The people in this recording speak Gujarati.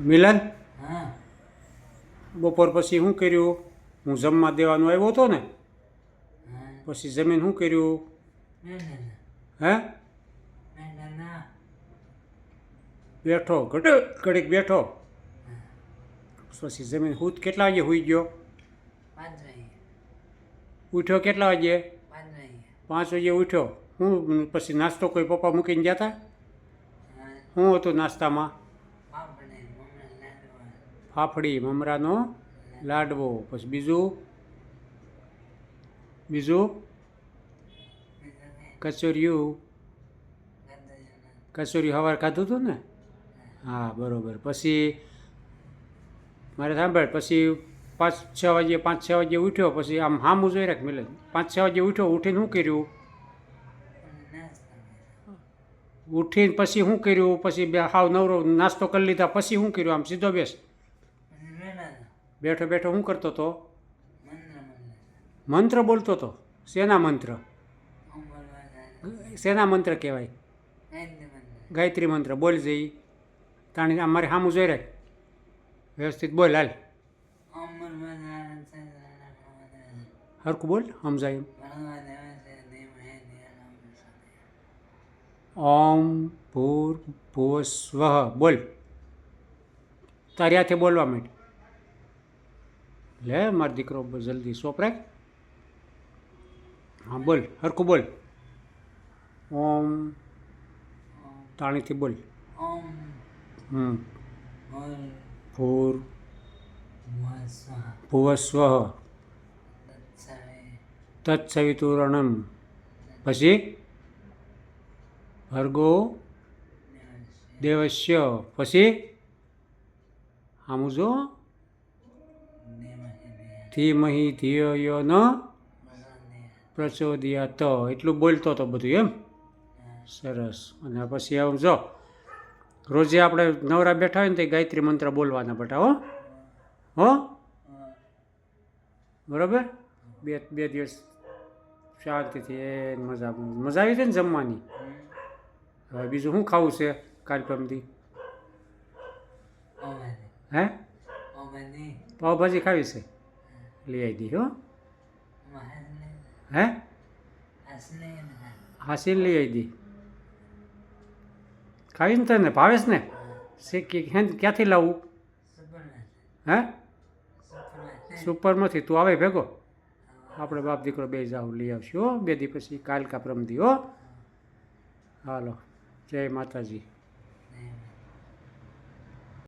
મિલન? હા. બપોર પછી શું કર્યું? હું જમવા દેવાનું આવ્યો હતો ને? પછી જમીન શું કર્યું? હે? બેઠો ઘટ ઘડીક બેઠો. પછી જમીન હું કેટલા વાગે સુઈ ગયો? ઉઠ્યો કેટલા વાગે? પાંચ વાગે. ઉઠ્યો. હું પછી નાસ્તો કોઈ પપ્પા મૂકીને ગયા હતા હા. શું હતું નાસ્તામાં? ફાફડી, મમરાનો લાડવો. પછી બીજું? બીજું? કચોરિયું. કચોરી સવાર ખાધું હતું ને? હા, બરોબર. પછી મારે સાંભળ, પછી પાંચ છ વાગે, પાંચ છ વાગે ઉઠ્યો, પછી આમ હામું જોઈ રાખ મિલન. પાંચ છ વાગે ઉઠ્યો, ઉઠીને શું કર્યું? ઉઠીને પછી શું કર્યું? પછી બે હાવ નવરો નાસ્તો કરી લીધા, પછી શું કર્યું? આમ સીધો બેસ. બેઠો બેઠો શું કરતો હતો મંત્ર બોલતો હતો શેના મંત્ર? સેના શેના મંત્ર કહેવાય? ગાયત્રી મંત્ર. બોલ જઈ તાણી અમારે સામું જોઈ રાખ. વ્યવસ્થિત બોલ હાલ. હરખું બોલ સમજાય હે ઓમ ભૂર ભુવ સ્વ. બોલ. તારી હાથે બોલવા માંડ લે, મારો દીકરો જલ્દી સોપરાય. હા, બોલ, હરખું બોલ. ઓમ, તાણીથી બોલ. હમ. ભર. ભૂર વાસા ભુવ સ્વ તત્સવે તત્સવિતુરણમ. પછી? ભર્ગો. દેવસ્ય. પછી? આમું જો ધીમહી ધિયો ન પ્રચોદયાત. એટલું બોલતો હતો બધું એમ? સરસ. અને પછી આમ જો. રોજે આપણે નવરા બેઠા હોય ને તે ગાયત્રી મંત્ર બોલવાના બટા હો. હો? બરાબર? બે બે દિવસ શાંતિથી એ મજા મજા આવી હતી ને જમવાની. હવે બીજું શું ખાવું છે કાર્યક્રમથી? હે? પાવભાજી ખાવી છે? લઈ આવી દી હો. હે? હાસિલ લઈ આવી દી ખાવી ને તને ભાવેશ ને ક્યાંથી લાવવું હે? સુપરમાંથી તું આવે ભેગો? આપણે બાપ દીકરો બે જાવ લઈ આવશું હો. બે દી પછી કાલ કા પ્રમદી હો. હાલો. જય માતાજી.